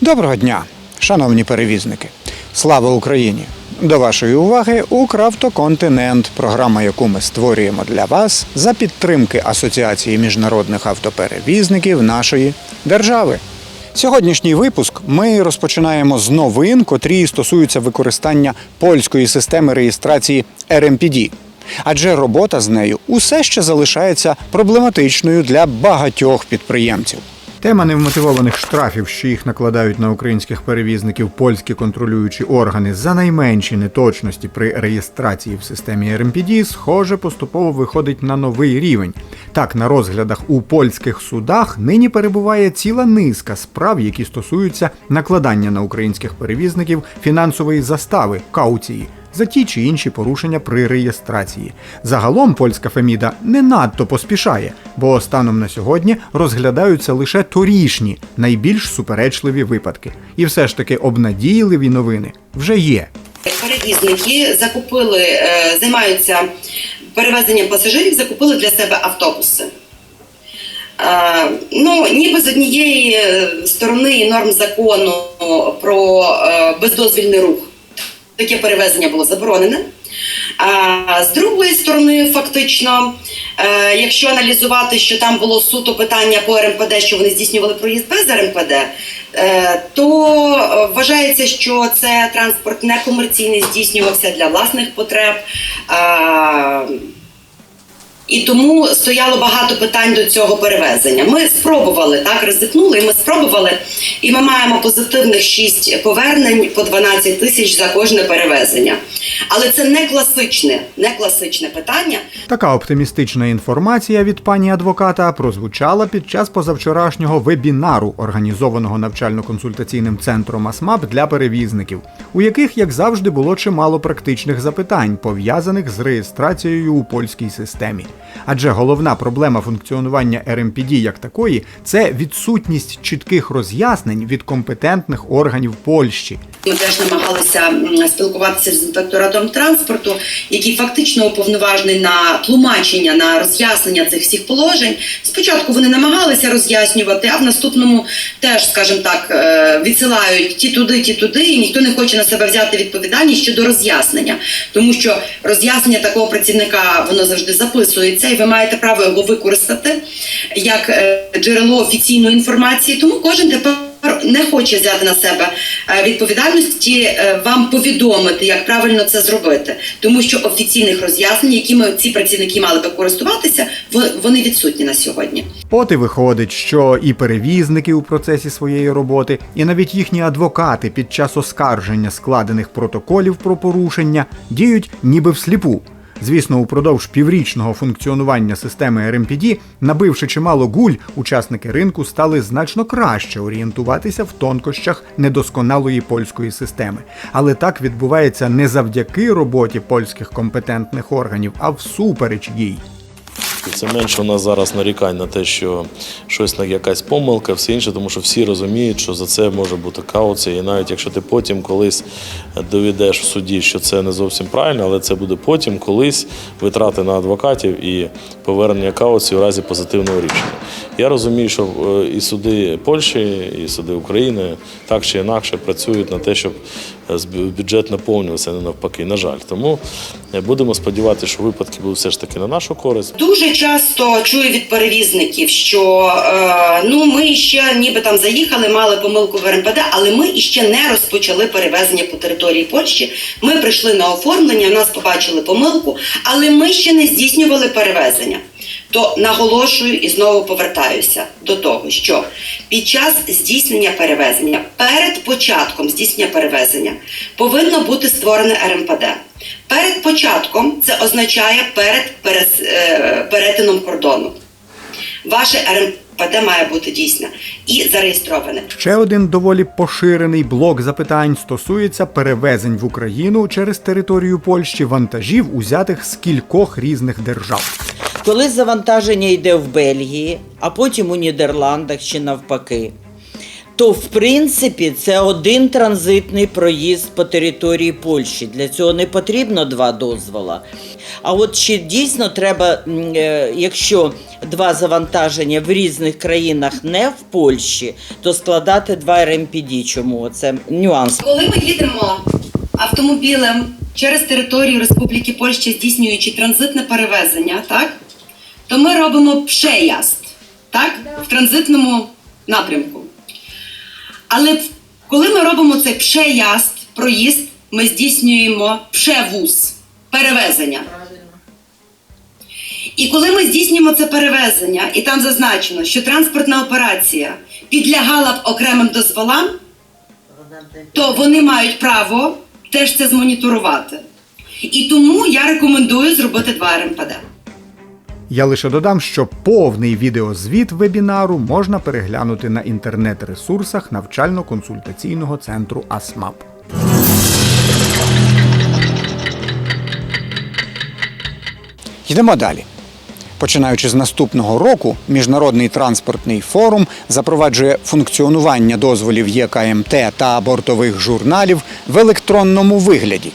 Доброго дня, шановні перевізники. Слава Україні! До вашої уваги Укравтоконтинент, програма, яку ми створюємо для вас за підтримки Асоціації міжнародних автоперевізників нашої держави. Сьогоднішній випуск ми розпочинаємо з новин, котрі стосуються використання польської системи реєстрації RMPD. Адже робота з нею усе ще залишається проблематичною для багатьох підприємців. Тема невмотивованих штрафів, що їх накладають на українських перевізників польські контролюючі органи за найменші неточності при реєстрації в системі РМПД, схоже, поступово виходить на новий рівень. Так, на розглядах у польських судах нині перебуває ціла низка справ, які стосуються накладання на українських перевізників фінансової застави кауції за ті чи інші порушення при реєстрації. Загалом польська Феміда не надто поспішає, бо станом на сьогодні розглядаються лише торішні найбільш суперечливі випадки. І все ж таки обнадійливі новини вже є. Перевізники закупили, е, займаються перевезенням пасажирів, закупили для себе автобуси. Е, Ну, ніби з однієї е, сторони норм закону про бездозвільний рух таке перевезення було заборонене. З другої сторони, фактично, е, якщо аналізувати, що там було суто питання по РМПД, що вони здійснювали проїзд без РМПД, е, то е, вважається, що це транспорт некомерційний здійснювався для власних потреб. І тому стояло багато питань до цього перевезення. Ми спробували так, ризикнули, і ми спробували, і ми маємо позитивних 6 повернень по 12 тисяч за кожне перевезення. Але це не класичне, не класичне питання. Така оптимістична інформація від пані адвоката прозвучала під час позавчорашнього вебінару, організованого навчально-консультаційним центром АСМАП для перевізників, у яких, як завжди, було чимало практичних запитань, пов'язаних з реєстрацією у польській системі. Адже головна проблема функціонування РМПД як такої це відсутність чітких роз'яснень від компетентних органів Польщі. Ми теж намагалися спілкуватися з інспекторатом транспорту, який фактично уповноважений на тлумачення, на роз'яснення цих всіх положень. Спочатку вони намагалися роз'яснювати, а в наступному теж, скажімо так, е, відсилають ті туди, ті туди, і ніхто не хоче на себе взяти відповідальність щодо роз'яснення, тому що роз'яснення такого працівника воно завжди записується, і ви маєте право його використати як е, джерело офіційної інформації. Тому кожен тепер не хоче взяти на себе е, відповідальності е, вам повідомити, як правильно це зробити, тому що офіційних роз'яснень, якими ці працівники мали би користуватися, во- вони відсутні на сьогодні. От і виходить, що і перевізники у процесі своєї роботи, і навіть їхні адвокати під час оскарження складених протоколів про порушення діють ніби всліпу. Звісно, упродовж піврічного функціонування системи РМПД, набивши чимало гуль, учасники ринку стали значно краще орієнтуватися в тонкощах недосконалої польської системи. Але так відбувається не завдяки роботі польських компетентних органів, а всупереч їй. Це менше у нас зараз нарікань на те, що щось на якась помилка, все інше, тому що всі розуміють, що за це може бути кауція. І навіть якщо ти потім колись доведеш в суді, що це не зовсім правильно, але це буде потім колись витрати на адвокатів і повернення кауції у разі позитивного рішення. Я розумію, що е, і суди Польщі, і суди України так чи інакше працюють на те, щоб е, бюджет наповнювався, не навпаки. На жаль, тому е, будемо сподіватися, що випадки будуть все ж таки на нашу користь. Дуже часто чую від перевізників, що е, ну ми ще ніби там заїхали, мали помилку в РМПД, але ми іще не розпочали перевезення по території Польщі. Ми прийшли на оформлення, нас побачили помилку, але ми ще не здійснювали перевезення. То наголошую і знову повертаюся до того, що під час здійснення перевезення, перед початком здійснення перевезення, повинно бути створене РМПД. Перед початком це означає перед е, перетином кордону. Ваше РМПД має бути дійсне і зареєстроване. Ще один доволі поширений блок запитань стосується перевезень в Україну через територію Польщі вантажів, узятих з кількох різних держав. Коли завантаження йде в Бельгії, а потім у Нідерландах чи навпаки, то в принципі це один транзитний проїзд по території Польщі. Для цього не потрібно два дозвола. А от чи дійсно треба, е, якщо два завантаження в різних країнах не в Польщі, то складати два РМПД. Чому це нюанс? Коли ми їдемо автомобілем через територію Республіки Польща, здійснюючи транзитне перевезення, так, то ми робимо пшеязд так, в транзитному напрямку. Але коли ми робимо цей пшеязд, проїзд, ми здійснюємо пшевуз, перевезення. І коли ми здійснюємо це перевезення, і там зазначено, що транспортна операція підлягала б окремим дозволам, то вони мають право теж це змоніторувати. І тому я рекомендую зробити два РМПД. Я лише додам, що повний відеозвіт вебінару можна переглянути на інтернет-ресурсах навчально-консультаційного центру АСМАП. Йдемо далі. Починаючи з наступного року, Міжнародний транспортний форум запроваджує функціонування дозволів ЄКМТ та бортових журналів в електронному вигляді.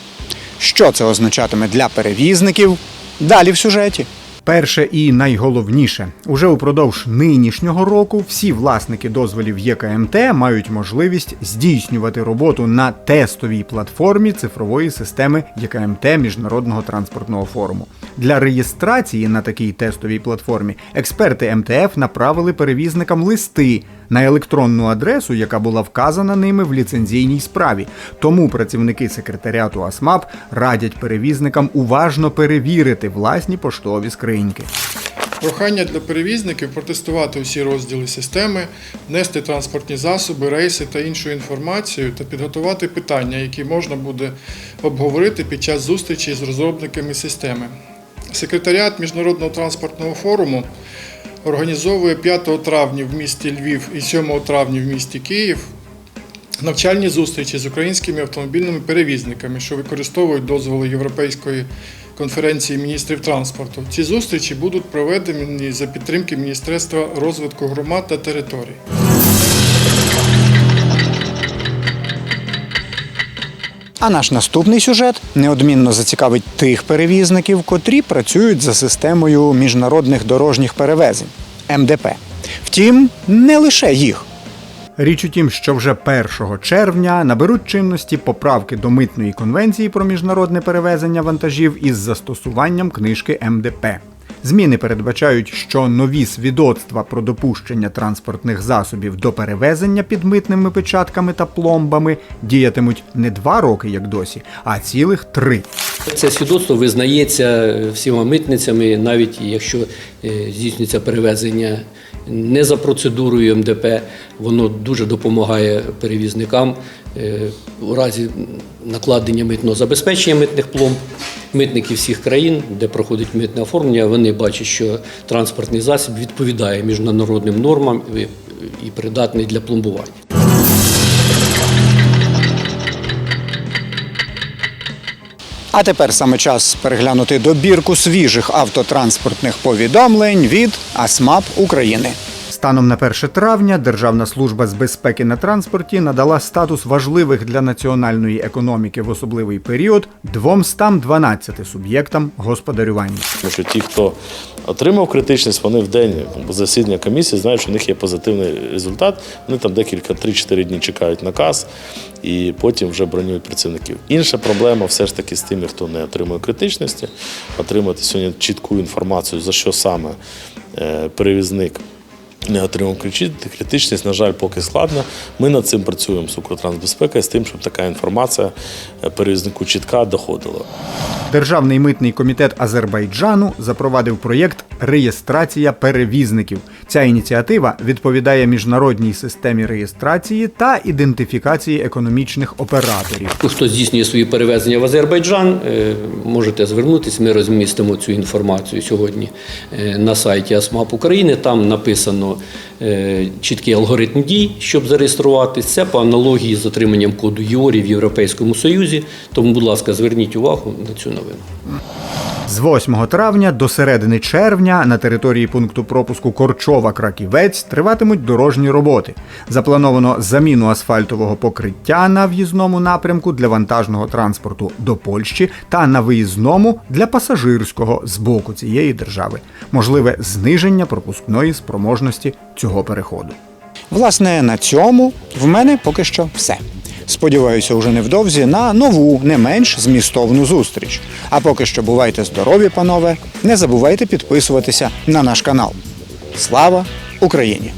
Що це означатиме для перевізників? Далі в сюжеті. Перше і найголовніше, уже упродовж нинішнього року всі власники дозволів ЄКМТ мають можливість здійснювати роботу на тестовій платформі цифрової системи ЄКМТ Міжнародного транспортного форуму. Для реєстрації на такій тестовій платформі експерти МТФ направили перевізникам листи на електронну адресу, яка була вказана ними в ліцензійній справі. Тому працівники секретаріату АСМАП радять перевізникам уважно перевірити власні поштові скриньки. Прохання для перевізників протестувати усі розділи системи, внести транспортні засоби, рейси та іншу інформацію та підготувати питання, які можна буде обговорити під час зустрічі з розробниками системи. Секретаріат Міжнародного транспортного форуму організовує 5 травня в місті Львів і 7 травня в місті Київ навчальні зустрічі з українськими автомобільними перевізниками, що використовують дозволи Європейської конференції міністрів транспорту. Ці зустрічі будуть проведені за підтримки Міністерства розвитку громад та територій. А наш наступний сюжет неодмінно зацікавить тих перевізників, котрі працюють за системою міжнародних дорожніх перевезень МДП. Втім, не лише їх. Річ у тім, що вже 1 червня наберуть чинності поправки до митної конвенції про міжнародне перевезення вантажів із застосуванням книжки МДП. Зміни передбачають, що нові свідоцтва про допущення транспортних засобів до перевезення під митними печатками та пломбами діятимуть не два роки, як досі, а цілих три. Це свідоцтво визнається всіма митницями, навіть якщо е, здійснюється перевезення не за процедурою МДП, воно дуже допомагає перевізникам е, у разі накладення митного забезпечення митних пломб. Митники всіх країн, де проходить митне оформлення, вони бачать, що транспортний засіб відповідає міжнародним нормам і- придатний для пломбування. А тепер саме час переглянути добірку свіжих автотранспортних повідомлень від АСМАП України. Станом на 1 травня Державна служба з безпеки на транспорті надала статус важливих для національної економіки в особливий період 212 суб'єктам господарювання. Тому що ті, хто отримав критичність, вони в день засідання комісії знають, що в них є позитивний результат. Вони там декілька 3-4 дні чекають наказ і потім вже бронюють працівників. Інша проблема все ж таки з тими, хто не отримує критичності, отримати сьогодні чітку інформацію, за що саме е, перевізник. Не отримав кричі- критичність, на жаль, поки складно. Ми над цим працюємо з Укртрансбезпекою, з тим, щоб така інформація е, перевізнику чітка доходила. Державний митний комітет Азербайджану запровадив проєкт Реєстрація перевізників. Ця ініціатива відповідає міжнародній системі реєстрації та ідентифікації економічних операторів. Ну, Хто здійснює свої перевезення в Азербайджан, е, можете звернутися. Ми розмістимо цю інформацію сьогодні е, на сайті АСМАП України. Там написано е, чіткий алгоритм дій, щоб зареєструватися. Це по аналогії з отриманням коду ЮОРі в Європейському Союзі. Тому, будь ласка, зверніть увагу на цю новину. З 8 травня до середини червня на території пункту пропуску Корчова Краківець триватимуть дорожні роботи. Заплановано заміну асфальтового покриття на в'їзному напрямку для вантажного транспорту до Польщі та на виїзному для пасажирського з боку цієї держави. Можливе зниження пропускної спроможності цього переходу. Власне, на цьому в мене поки що все. Сподіваюся, уже невдовзі на нову, не менш змістовну зустріч. А поки що бувайте здорові, панове. Не забувайте підписуватися на наш канал. Слава Україні!